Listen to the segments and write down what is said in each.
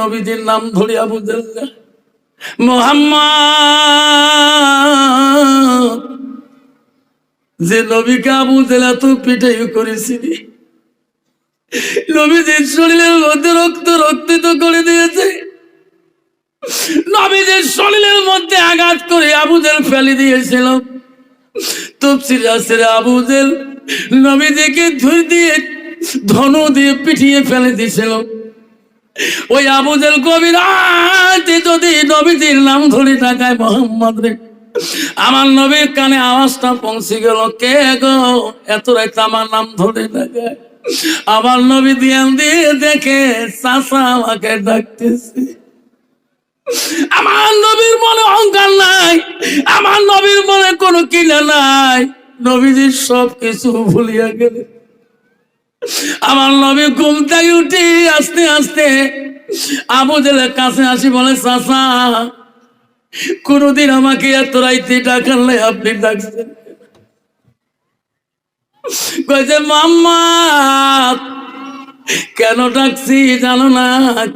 নবীজির নাম ধরে আবু জেল মোহাম্মদ, যে নবীকে আবু জেলা তো পিটাই করেছিলি, নবীজির শরীরের মধ্যে রক্ত রক্তিত করে দিয়েছে, নবীজির শরীরের মধ্যে আঘাত করে আবুজেল ফেলে দিয়েছিল। তফসির আবুজেল নবীজিকে ধুই দিয়ে, ধনু দিয়ে পিটিয়ে ফেলে দিয়েছিল। ওই আবুজেল কবির যদি নবীজির নাম ধরে টাকায় মোহাম্মদ রে। আমার নবীর কানে আওয়াজটা পৌঁছে গেল, কে গো? এত রাত আমার নাম ধরে টাকায় আমার নবী দিয়ান দিয়ে দেখে চাষা আমাকে ডাকতেছে। আমার নবীর মনে অহংকার নাই, আমার নবীর মনে কোনো কিনা নাই। নবীজির সব কিছু ভুলিয়া গেলে আমার নবী ঘুম থেকে উঠি আস্তে আস্তে আবু জেলের কাছে আসি, বলে সাসা কোনদিন আমাকে এত রাইতে ডাকার নাই আপনি ডাকছেন কয়েছে মাম্মা, কেন ডাকছি জানো না,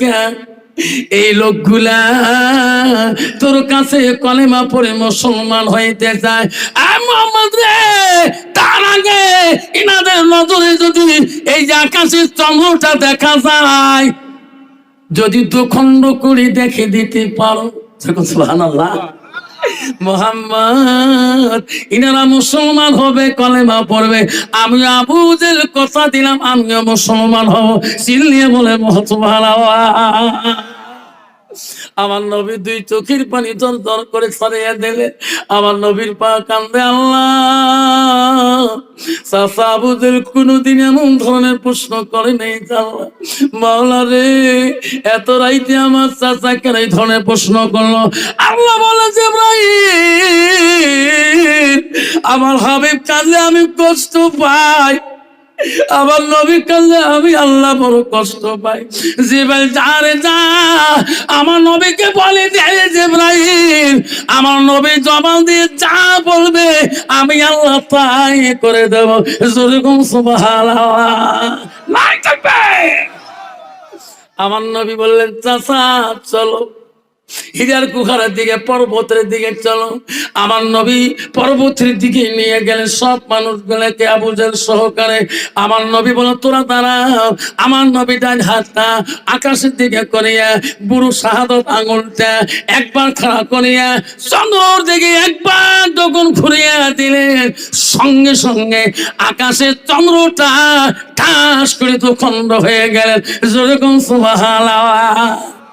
কেন? এই লোকগুলা তোর কাছে কলেমা পড়ে মুসলমান হইতে রে, তার আগে ইনাদের নজরে যদি এই যে আকাশের চন্দ্রটা দেখা যায়, যদি দুখণ্ড করে দেখে দিতে পারো। সুবহানাল্লাহ। মোহাম্মদ, ইনারা মুসলমান হবে, কলেমা পড়বে। আমি আবুদের কথা দিলাম, আমিও মুসলমান হব। চিল্লিয়ে বলে সুবহানাল্লাহ আমার নবী দুই চোখের পানি দর দর করে সরিয়ে দিলে, আমার নবীর পা কান্দে আল্লাহ। চাচা আবুদের কোনোদিন এমন ধরনের প্রশ্ন করে নেই মাওলা রে, এত রাইতে আমার চাচা কেন এই ধরনের প্রশ্ন করল? আল্লাহ বলে যে আমার হাবিব কাজে আমি কষ্ট পাই। আমার নবী কালে আমি আল্লাহ বড় কষ্ট পাই। জিবাল যারে যা, আমার নবীকে বলে দেয় আমার নবী জবান দিয়ে যা বলবে, আমি আল্লাহ তাই করে দেব। যেরকম আমার নবী বললেন, চাচা, চলো। হিরার কুখারের দিকে, পর্বতের দিকে চলো। আমার নবী পর্বতের দিকে নিয়ে গেলেন সব মানুষগুলোকে আবুজের সহকারে। আমার নবী বলো, তোরা দাঁড়া আমার নবী ডান হাতটা আকাশের দিকে করিয়া, বুড়ো শাহাদত আঙুলটা একবার খাড়া করিয়া, চন্দ্রর দিকে একবার যখন ঘুরিয়া দিলেন। সঙ্গে সঙ্গে আকাশের চন্দ্রটা ঠাস করে তো খণ্ড হয়ে গেলেন। যেরকম সুবহানাল্লাহ।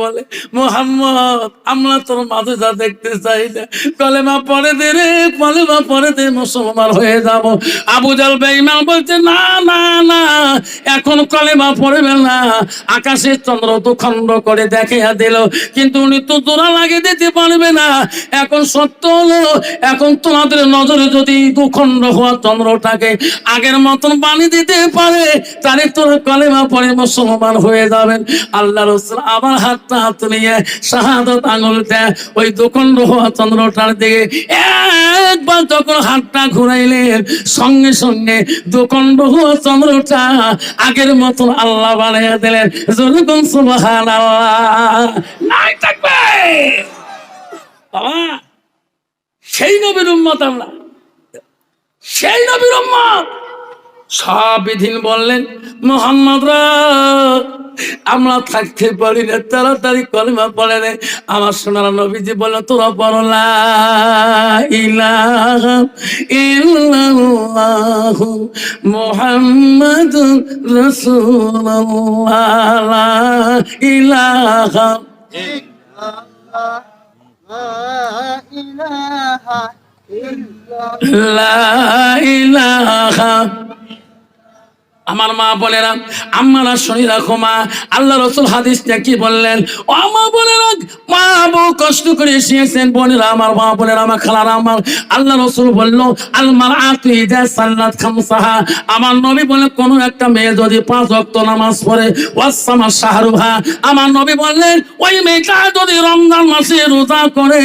বলে, মোহাম্মদ, আমরা তোর মাঝে যা দেখতে চাই না। কলেমা পরে দে রে, কলেমা পরে দে, মুসলমান হয়ে যাব। আবু জাল বেঈমান বলছে, না না না, এখন কলেমা পড়বে না। আকাশের চন্দ্র তো খণ্ড করে দেখিয়া দিল, কিন্তু উনি তো জোড়া লাগিয়ে দিতে পারবে না। এখন সত্য হলো, এখন তোমাদের নজরে যদি দুখণ্ড হওয়া চন্দ্রটাকে আগের মতন বানিয়ে দিতে পারে, তাহলে তোরা কলেমা পরে মুসলমান হয়ে যাবেন। আল্লাহ রসুল আবার হাতটা হাত নিয়ে শাহাদত আঙুলটা ওই হওয়া চন্দ্রটার দিকে একবার যখন হাতটা ঘুরাইলেন, সঙ্গে সঙ্গে দুখণ্ড হওয়া চন্দ্রটা আগের মতন আল্লাহ বানাইয়া দিলেন। যেরকম সুবহান নাই থাকবে। বাবা, সেই নবীর উম্মত আমরা সেই নবীর উম্মত। সব বিধিন বললেন, মোহাম্মদ আমরা থাকতে পারি না, তাড়াতাড়ি কলমা পড়ে রে আমার সোনার নবীজি বলে তোরা পড়লা মুহাম্মাদুর রাসূলুল্লাহ। লা ইলাহা ইলাহা আমার মা বোনেরা আম্মারা শুনি রাখো মা। আল্লাহ রসুল হাদিসটা কি বললেন? ও মা বোনেরা মা বউ কষ্ট করে এসেছেন বোনেরা, আমার মা বোনেরা আমার খালারা, আমার আল্লাহ রসুল বলল আলমার আতুই যা সাল্লাত খামসাহা। আমার নবী বলে, কোনো একটা মেয়ে যদি পাঁচ ওয়াক্ত নামাজ পড়ে ওয়াসামা শাহরুহা। আমার নবী বললেন, ওই মেয়েটা যদি রমজান মাসে রোজা করে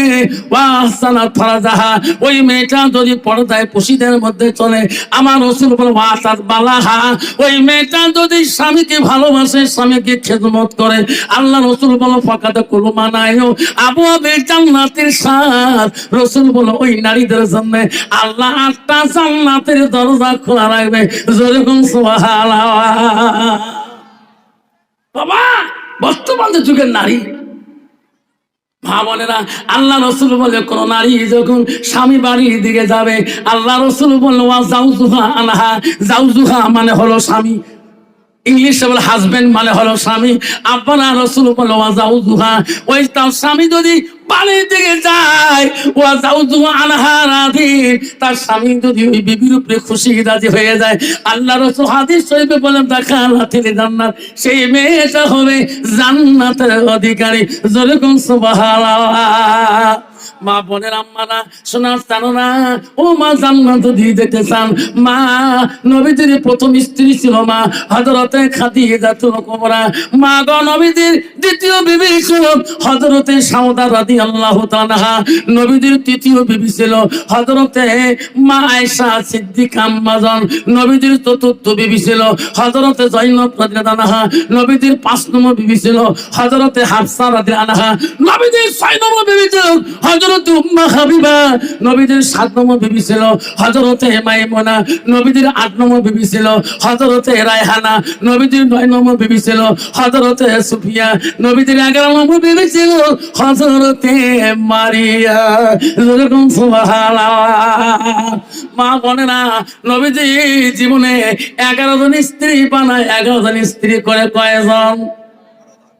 ওয়াসানা ফারাজাহা। ওই মেয়েটা যদি পর্দায় পুশিদের মধ্যে চলে, আমার রসুল বলে ওয়াসাত বালাহা। ওই মেয়েটা যদি স্বামীকে ভালোবাসে, স্বামীকে খেদমত করে, আল্লাহ রসুল বলো ফাঁকাতে কোনো মানায়ও আবু আবে জান্নাতের সার রসুল বলো, ওই নারীদের জন্য আল্লাহ আটটা জান্নাতের দরজা খোলা রাখবে। যেরকম বাবা, বর্তমান যুগের নারী মা বোনেরা, আল্লাহ রসুল বলে, কোন নারী যখন স্বামী বাড়ির দিকে যাবে, আল্লাহ রসুল বলল জাউজুহা আনহা জাউজুহা মানে হলো স্বামী। ইংলিশে বলে, হাজবেন্ড মানে হলো স্বামী আব্বানা রসুল বলো, ওয়াজাউজুহা। ওই তার স্বামী যদি বাড়ির দিকে যায়, ওয়াজাউজুহা আনহা রাধীন তার স্বামী যদি ওই বিবির উপরে খুশি রাজি হয়ে যায় আল্লাহ রসুল হাদিস শরীফে বলেন দেখা জান্নাত সেই মেয়েটা হবে জান্নাতের অধিকারী। যেরকম মা বোনের আম্মারা চানো না ও মা জান্নাত দিয়ে যেতে চান, মা, নবীজির প্রথম স্ত্রী ছিল মা হজরতে খাদিজা তুল কোমরা মা গ নবীজির দ্বিতীয় বিবি ছিল হজরতে সাউদা রাদি আল্লাহ তাআলা। নবীজির তৃতীয় বিবি ছিল হজরতে মা আয়েশা সিদ্দিকা আম্মাজান। নবীজির চতুর্থ বিবি ছিল হজরতে জৈনব রাদিয়াল্লাহু আনহা। নবীজির পাঁচ নম্বর বিবি ছিল হজরতে হাফসা রাদিয়াল্লাহু আনহা। নবীজির ছয় নম্বর বিবি ছিল হজরত উম্মা হাবিবা, নবীদের সাত নম্বর বিবি ছিল হজরতে মাইমনা, নবীদের আট নম্বর বিবি ছিল হজরতে রায়হানা, নবীদের নয় নম্বর বিবি ছিল সুফিয়া, নবীদের এগারো নম্বর বিবি ছিল মারিয়া। জীবনে এগারো জন স্ত্রী বানায়, এগারো জন স্ত্রী করে কয়জন?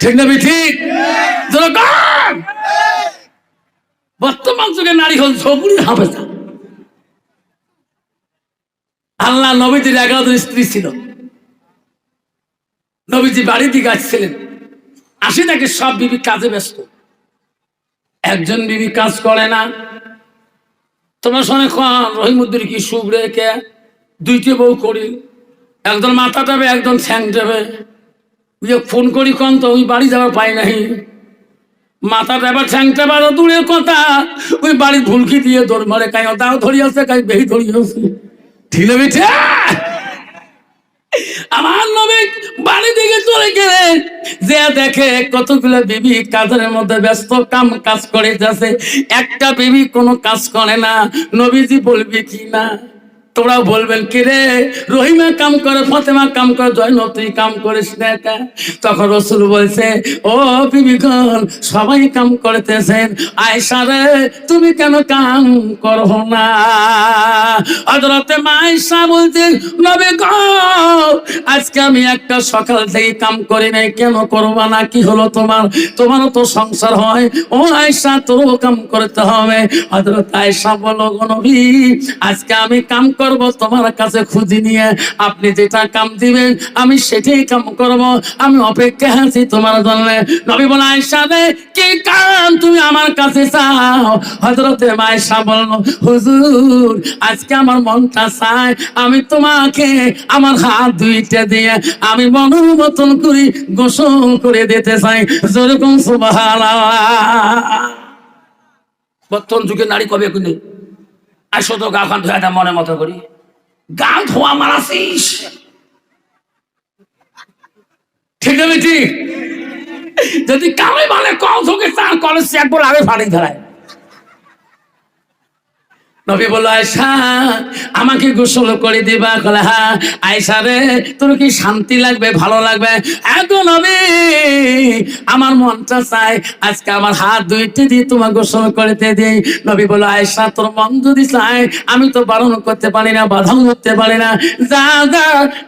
ঠিক না ঠিক বর্তমান যুগের নারী হল যোগিনী হাফেজা। আল্লাহ নবীজির এগারো জন স্ত্রী ছিল। নবীজি বাড়ি দিকে আসছিলেন। আসি নাকি সব বিবি কাজে ব্যস্ত। একজন বিবি কাজ করে না। তোমার সঙ্গে কন রহিমুদ্দিন কি সুখ রেখে দুইটি বউ করি। একজন মাথা টাবে একজন টাবে ওই যে ফোন করি কন তো, ওই বাড়ি যাওয়ার পাই নাই। মাথা টাবার ছ্যাং টাবার দূরের কথা, ওই বাড়ি ভুলকি দিয়ে দৌড় মারে, কাই তাও ধরি আছে, কাই বেহি ধরি আছে। ঠিক বেঠে আমার নবী বাড়ি দিকে চলে গেলেন যে দেখে কতগুলো বিবি কাজের মধ্যে ব্যস্ত, কাম কাজ করে যাচ্ছে, একটা বিবি কোনো কাজ করে না, নবীজি বলবে কি না? তোরাও বলবেন, কি রে? রহিমা কাম করে, ফতেমা কাম করে, জয়নব, তুই কাম করিস না তখন রসুল বলছে, ও বিবিগণ, সবাই কাম করতেছেন। আয়সা রে, তুমি কেন কাম করো না? নবে গো, আজকে আমি একটা সকাল থেকে কাম করি নাই, কেন করবা না? কি হলো তোমার? তোমারও তো সংসার হয়। ও আয়সা তোরও কাম করতে হবে। হজরত আয়সা বলো আজকে আমি কাম করব তোমার কাছে খুঁজি নিয়ে। আপনি যেটা কাম দিবেন, আমি সেটাই কাম করব। আমি অপেক্ষা আছি তোমার জন্য। নবী বলে আয়সা রে, কি কাম তুমি আমার কাছে চাও? হজরতে মায়সা বলল, হুজুর, আজকে আমার মনটা চায়, আমি তোমাকে আমার হাত দুইটা দিয়ে আমি মনের করি গোসল করে দিতে চাই। যেরকম সুবহানাল্লাহ। বর্তমান যুগে নারী কবে কোনে আসো তো গা খান ধোয়া না মনে মতো করি। গান ধোয়া মারাছিস? ঠিক আছে ঠিক যদি কামে মানে কম থাকে তার কলেজ একবার আগে ফাড়ি ধরায়। নবী বলল আয়সা আমাকে গোসল করে দিবা। কলে হ্যাঁ আয়সা রে, তোর কি শান্তি লাগবে, ভালো লাগবে? এত নবী, আমার মনটা চাই, আজকে আমার হাত দুইতে দিয়ে তোমার গোসল করতে দিই। নবী বলল আয়সা তোর মন যদি চাই আমি তো বারণ করতে পারি না, বাধাও করতে পারি না। যা যা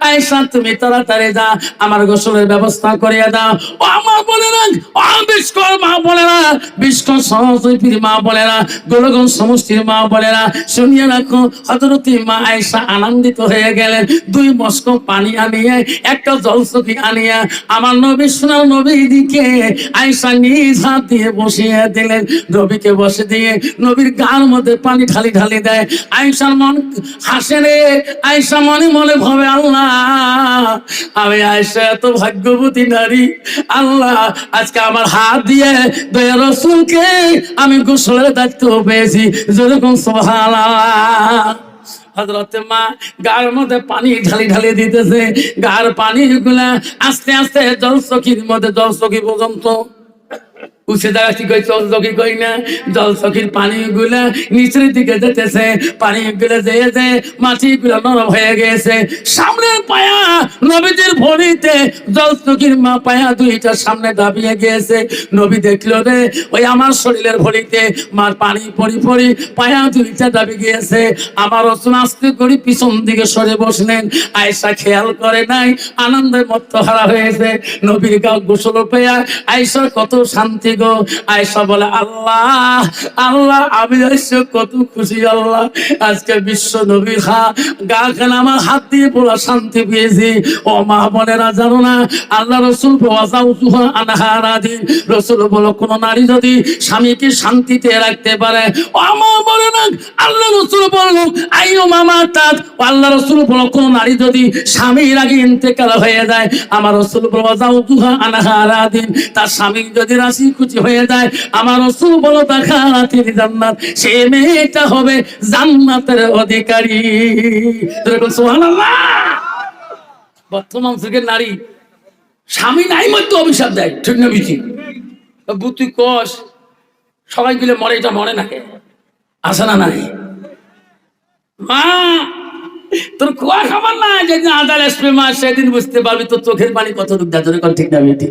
আয়সা তুমি তাড়াতাড়ি যা, আমার গোসলের ব্যবস্থা করিয়া দাও। ও আমার বলে না ও বিস্কর মা বলে না বিস্কর সহজীর মা বলে না গোলগন সমষ্টির মা বলে না শুনিয়ে রাখো হজরত মা আয়েশা আনন্দিত হয়ে গেলেন। দুই মস্ক পানি আনিয়ে, একটা জলসকি আনিয়ে, আমার নবী সোনার নবী দিকে আয়েশা নিজ হাত দিয়ে বসিয়ে দিলেন। নবীকে বসে দিয়ে নবীর গার মধ্যে পানি ঢালি ঢালি দেয়। আয়েশার মন হাসে রে, আয়েশা মনে মনে ভাবে, আল্লাহ, আমি আয়েশা এত ভাগ্যবতী নারী। আল্লাহ, আজকে আমার হাত দিয়ে দয়া রসুলকে আমি গোসলের দায়িত্ব পেয়েছি। যেরকম সোহানা হজরতে মা গার মধ্যে পানি ঢালি ঢালি দিতেছে। গার পানি গুলা আস্তে আস্তে জল চকির মধ্যে জল চকি পর্যন্ত উঠে দাঁড়া কি কই জল চকি কই না। জল চকির পানি গুলা নিচের দিকে যেতেছে পানি গুলো যেয়ে যে মাটি গুলো নরম হয়ে গেছে পায়া, নবীদের ভরিতে জল মা পায়া দুইটা সামনে দাবিয়ে গিয়েছে। নবী রে ওই আমার শরীরের ভরিতে মার পানি পরি পরি পায়া দুইটা দাবি গিয়েছে। আমার রসুন আস্তে করে পিছন দিকে সরে বসলেন। আয়সা খেয়াল করে নাই আনন্দে মত্ত হারা হয়েছে। নবীর গা গোসল পেয়া আয়সা কত শান্তি গো। আয়সা বলে, আল্লাহ আল্লাহ, আমি আইসা কত খুশি, আল্লাহ। আজকে বিশ্ব নবীর হা গা আমার হাত দিয়ে শান্তি পেয়েছি। ও মা বোনেরা, জানো না, আল্লাহ রসুল আনহারা দিন রসুল বলো, কোন নারী যদি স্বামীকে শান্তিতে রাখতে পারে, ও আমার বলে না আল্লাহ রসুল বলল আইও মামা, তাত। আল্লাহ রসুল বলো, কোন নারী যদি স্বামীর আগে ইন্তেকাল হয়ে যায়, আমার রসুল বলো যাও দুহা আনহারা দিন তার স্বামী যদি রাশি খুশি হয়ে যায়। আমার রসুল বলো দেখা তিনি জান্নাত। সে মেয়েটা হবে জান্নাতের অধিকারী। বর্তমান যুগের নারী, স্বামী নাই মধ্যে অভিশাপ দেয়। ঠিক না কষ সবাই মরে, এটা মরে আসে না নাই? মা, তোর কুয়া খাবার না যেদিন আদার আসবে মা, সেদিন বুঝতে পারবি তোর চোখের পানি কত দূর যা তোর ঠিক না বেটি